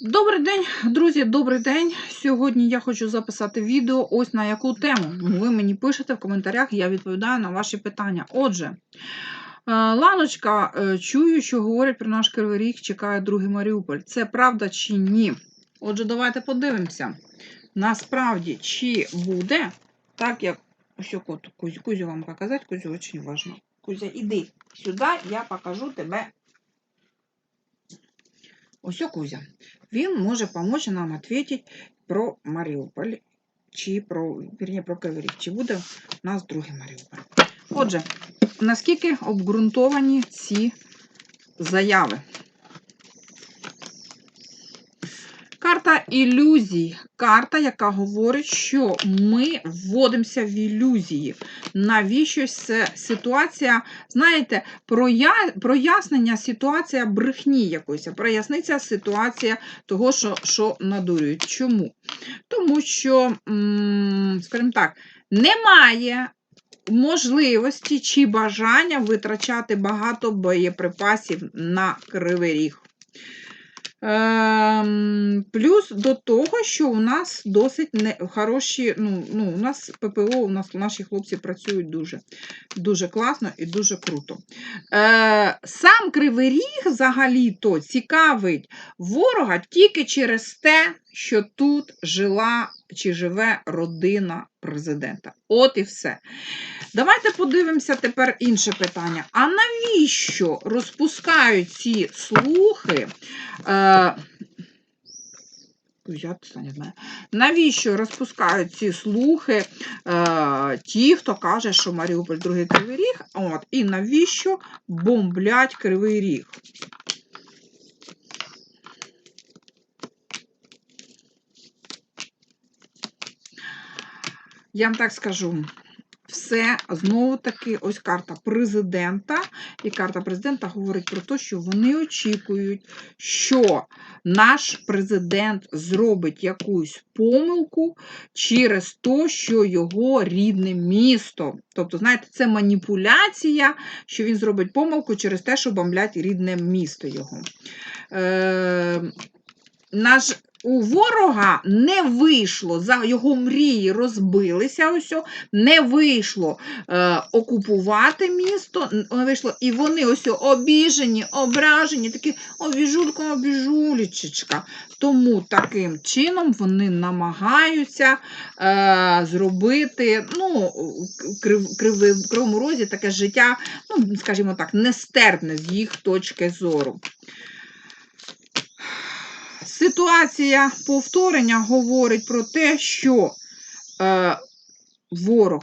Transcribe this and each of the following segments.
Добрий день, друзі, добрий день. Сьогодні я хочу записати відео ось на яку тему. Ви мені пишете в коментарях, я відповідаю на ваші питання. Отже, е, Ланочка, е, чую, що говорять про наш Кривий Ріг, чекає другий Маріуполь. Це правда чи ні? Отже, давайте подивимося. Насправді, чи буде, так як ось кот, Кузю, вам показати, Кузю дуже важливо. Кузя, іди сюди, я покажу тебе. Ось Кузя. Він може допомогти нам відповідати про Маріуполь, чи про, вірні, про Кривий чи буде у нас другий Маріуполь. Отже, наскільки обґрунтовані ці заяви? Карта ілюзій. Карта, яка говорить, що ми вводимося в ілюзії. Навіщо це ситуація, знаєте, проя... прояснення ситуація брехні якоїсь, проясниться ситуація того, що, що надурюють. Чому? Тому що, скажімо так, немає можливості чи бажання витрачати багато боєприпасів на кривий ріг. Ем, плюс до того, що у нас досить не, хороші, ну, ну, у нас ППО, у нас наші хлопці працюють дуже дуже класно і дуже круто. Е, Сам Кривий Ріг взагалі-то цікавить ворога тільки через те, що тут жила чи живе родина президента. От і все. Давайте подивимося тепер інше питання. А навіщо розпускають ці слухи? Е, Взяти, не знаю. Навіщо розпускають ці слухи е, ті, хто каже, що Маріуполь другий кривий ріг, от, і навіщо бомблять кривий ріг? Я вам так скажу. Все знову-таки ось карта президента. І карта президента говорить про те, що вони очікують, що наш президент зробить якусь помилку через те, що його рідне місто. Тобто, знаєте, це маніпуляція, що він зробить помилку через те, що бомблять рідне місто його. Е, наш у ворога не вийшло, за його мрії розбилися, ось, не вийшло е, окупувати місто, не вийшло, і вони ось обіжені, ображені, такі обіжулька, обіжулічечка. Тому таким чином вони намагаються е, зробити ну, крив, крив, Кривому Розі таке життя, ну, скажімо так, нестерпне з їх точки зору. Ситуація повторення говорить про те, що е, ворог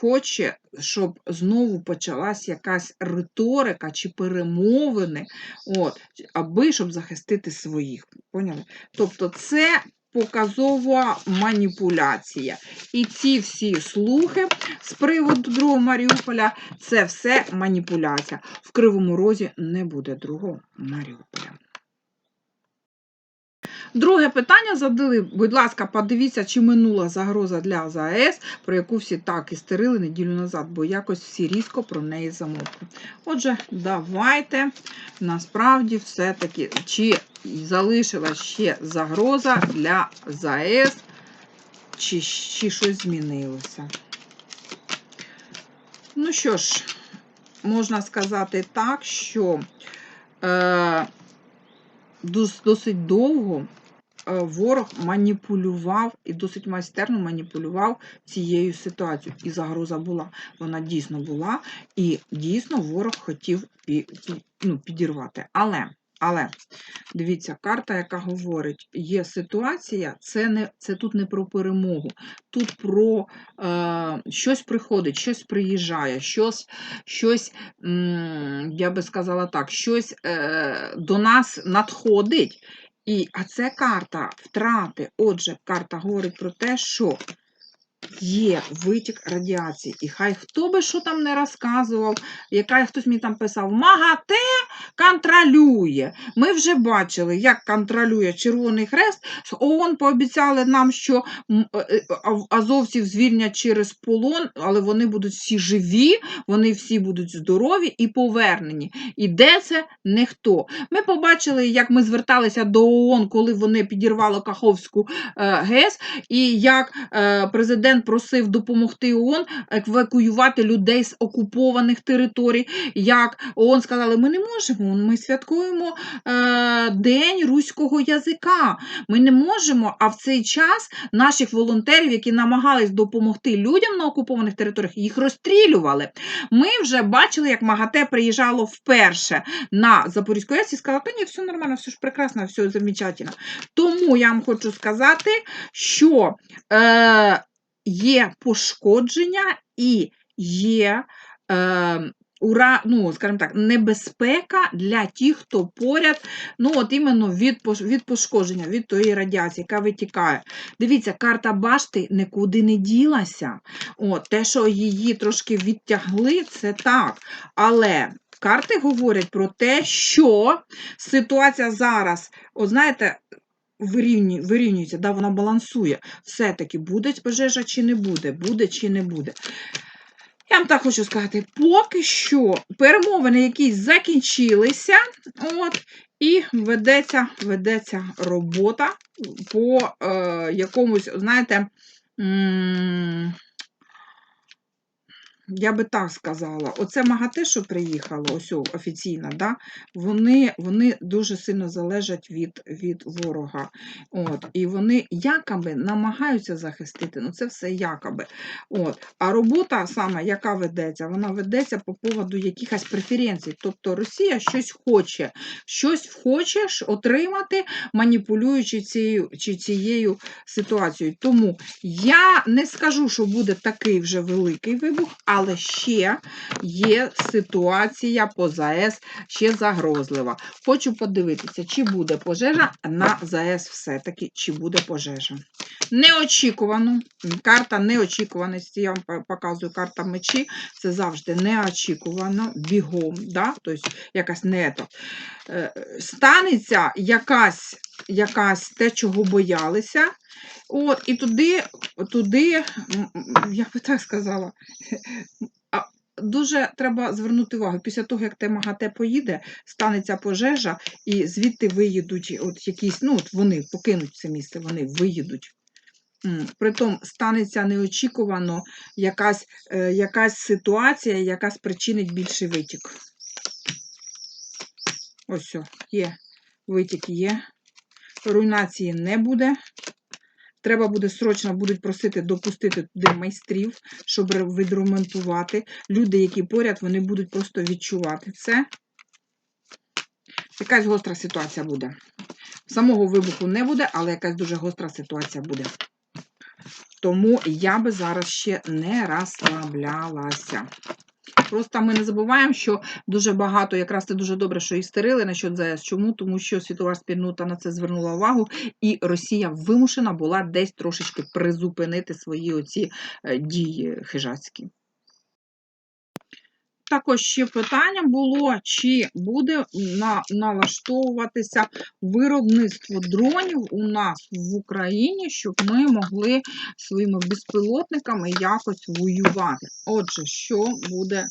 хоче, щоб знову почалась якась риторика чи перемовини, от, аби щоб захистити своїх. Поняли? Тобто це показова маніпуляція. І ці всі слухи з приводу другого Маріуполя це все маніпуляція. В Кривому Розі не буде другого Маріуполя. Друге питання задали, будь ласка, подивіться, чи минула загроза для ЗАЕС, про яку всі так істерили неділю назад, бо якось всі різко про неї замовкли. Отже, давайте насправді все-таки, чи залишилась ще загроза для ЗАЕС, чи, чи щось змінилося. Ну що ж, можна сказати так, що е, досить довго ворог маніпулював і досить майстерно маніпулював цією ситуацією. І загроза була. Вона дійсно була, і дійсно ворог хотів ну, підірвати. Але. Але дивіться, карта, яка говорить, є ситуація, це не це тут не про перемогу, тут про е, щось приходить, щось приїжджає, щось, щось я би сказала так, щось е, до нас надходить, і, А це карта втрати. Отже, карта говорить про те, що є витік радіації. І хай хто би що там не розказував, яка хтось мені там писав, МАГАТЕ контролює. Ми вже бачили, як контролює Червоний Хрест. ООН пообіцяли нам, що е, е, азовців звільнять через полон, але вони будуть всі живі, вони всі будуть здорові і повернені. І де це ніхто. Ми побачили, як ми зверталися до ООН, коли вони підірвали Каховську е, ГЕС, і як президент просив допомогти ООН евакуювати людей з окупованих територій. Як ООН сказали, ми не можемо, ми святкуємо е, День руського язика. Ми не можемо, а в цей час наших волонтерів, які намагались допомогти людям на окупованих територіях, їх розстрілювали. Ми вже бачили, як МАГАТЕ приїжджало вперше на Запорізьку АЕС і сказала, та ні, все нормально, все ж прекрасно, все замечательно. Тому я вам хочу сказати, що е, є пошкодження і є. Е, Ура, ну, скажімо так, небезпека для тих, хто поряд, ну, от іменно від, від пошкодження, від тої радіації, яка витікає. Дивіться, карта башти нікуди не ділася. От, те, що її трошки відтягли, це так. Але карти говорять про те, що ситуація зараз, от знаєте, вирівнює, вирівнюється, да, вона балансує. Все-таки буде пожежа чи не буде, буде чи не буде. Я вам так хочу сказати, поки що перемовини якісь закінчилися, от, і ведеться, ведеться робота по е, якомусь, знаєте, м, я би так сказала, оце МАГАТЕ, що приїхало, ось офіційно, да, вони, вони дуже сильно залежать від, від ворога. От, і вони якоби намагаються захистити, ну це все якоби. От. А робота саме, яка ведеться, вона ведеться по поводу якихось преференцій. Тобто Росія щось хоче, щось хоче отримати, маніпулюючи цією, чи цією ситуацією. Тому я не скажу, що буде такий вже великий вибух, але ще є ситуація по ЗАЕС ще загрозлива. Хочу подивитися, чи буде пожежа на ЗАЕС все-таки, чи буде пожежа. Неочікувано. Карта неочікуваності, я вам показую карта мечі. Це завжди неочікувано, бігом, да? тобто якась не то. Е, Станеться якась, якась те, чого боялися. От, і туди, туди, я би так сказала, дуже треба звернути увагу. Після того, як те МАГАТЕ поїде, станеться пожежа, і звідти виїдуть от якісь, ну от вони покинуть це місце, вони виїдуть. Притом станеться неочікувано якась, е, якась ситуація, яка спричинить більший витік. Ось є. Витік є. Руйнації не буде. Треба буде срочно будуть просити допустити туди майстрів, щоб відремонтувати. Люди, які поряд, вони будуть просто відчувати це. Якась гостра ситуація буде. Самого вибуху не буде, але якась дуже гостра ситуація буде. Тому я би зараз ще не розслаблялася. Просто ми не забуваємо, що дуже багато, якраз це дуже добре, що істерили насчет ЗАЕС. Чому? Тому що світова спільнота на це звернула увагу, і Росія вимушена була десь трошечки призупинити свої оці е, дії хижацькі. Також ще питання було, чи буде на, налаштовуватися виробництво дронів у нас в Україні, щоб ми могли своїми безпілотниками якось воювати. Отже, що буде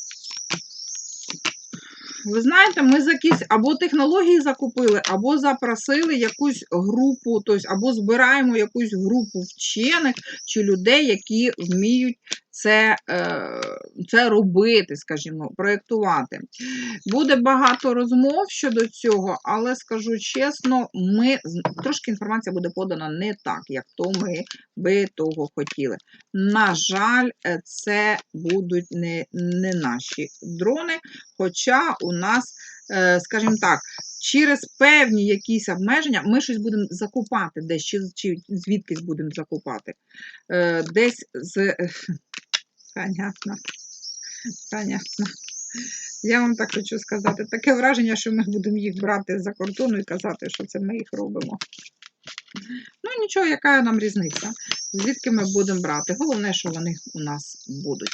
ви знаєте, ми за якісь або технології закупили, або запросили якусь групу, тобто або збираємо якусь групу вчених чи людей, які вміють це, е, це робити, скажімо, проєктувати. Буде багато розмов щодо цього, але скажу чесно, ми трошки інформація буде подана не так, як то ми би того хотіли. На жаль, е, це будуть не, не наші дрони. Хоча у нас, е, скажімо так, через певні якісь обмеження ми щось будемо закупати десь, чи, звідкись будемо закупати. Десь з. Понятно. Понятно. Я вам так хочу сказати. Таке враження, що ми будемо їх брати з-за кордону і казати, що це ми їх робимо. Ну нічого, яка нам різниця? Звідки ми будемо брати? Головне, що вони у нас будуть.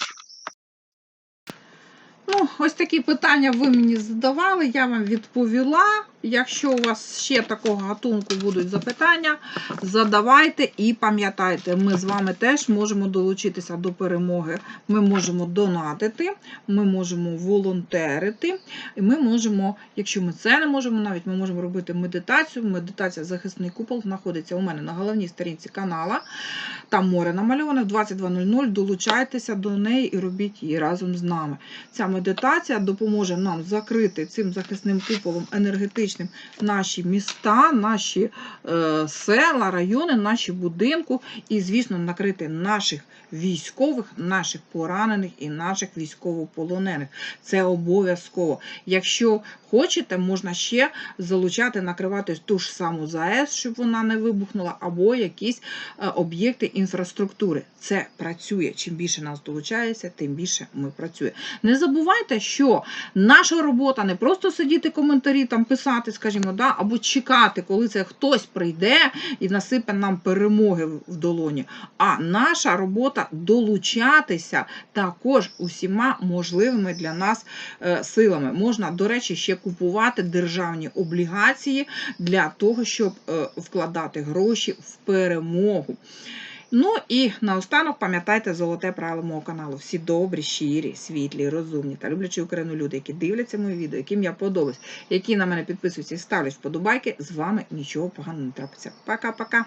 Ну, ось такі питання ви мені задавали, я вам відповіла. Якщо у вас ще такого гатунку будуть запитання, задавайте і пам'ятайте, ми з вами теж можемо долучитися до перемоги. Ми можемо донатити, ми можемо волонтерити, і ми можемо, якщо ми це не можемо, навіть ми можемо робити медитацію. Медитація захисний купол знаходиться у мене на головній сторінці канала. Там море намальоване в 22.00. Долучайтеся до неї і робіть її разом з нами. Ця медитація допоможе нам закрити цим захисним куполом енергетичним наші міста, наші е, села, райони, наші будинки і, звісно, накрити наших військових, наших поранених і наших військовополонених. Це обов'язково. Якщо хочете, можна ще залучати, накривати ту ж саму ЗАЕС, щоб вона не вибухнула, або якісь е, об'єкти інфраструктури. Це працює. Чим більше нас долучається, тим більше ми працюємо. Не забувайте, що наша робота не просто сидіти коментарі там писати, скажімо, да, або чекати, коли це хтось прийде і насипе нам перемоги в в долоні. А наша робота долучатися також усіма можливими для нас е, силами. Можна, до речі, ще купувати державні облігації для того, щоб е, вкладати гроші в перемогу. Ну і наостанок пам'ятайте золоте правило мого каналу. Всі добрі, щирі, світлі, розумні та люблячі Україну люди, які дивляться мої відео, яким я подобаюсь, які на мене підписуються і ставлять вподобайки, з вами нічого поганого не трапиться. Пока-пока!